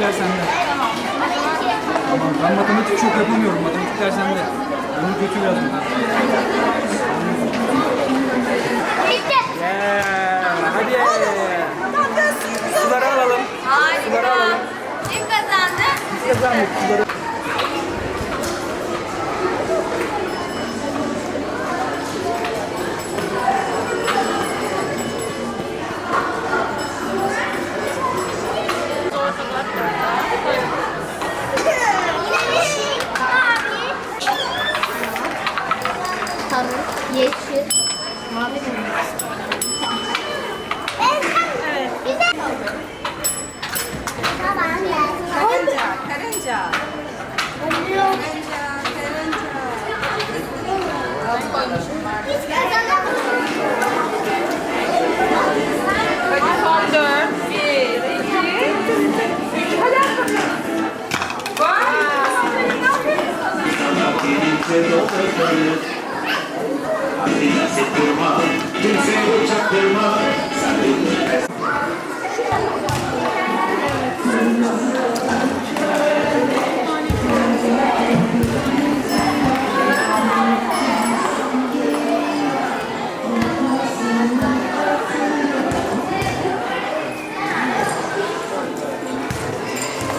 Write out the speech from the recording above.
matematikler sende. Tamam. Ben matematik çok yapamıyorum. Matematikler sende. Onu kötü yazdım. biraz. Yeah. Hadi. Suları alalım. Harika. Suları alalım. Kim kazandı? Biz kazandık. Sarı, yeşil, mavi mi? Evet. Güzel. Tamam. Karınca, karınca. Oluyor. Karınca, karınca. Altı koymuşum var. Hadi son dört. Bir, iki, üç. Hadi at bakalım. Vay. Gelince dolaşırız Aklına sıkılma Kimseye çaktırma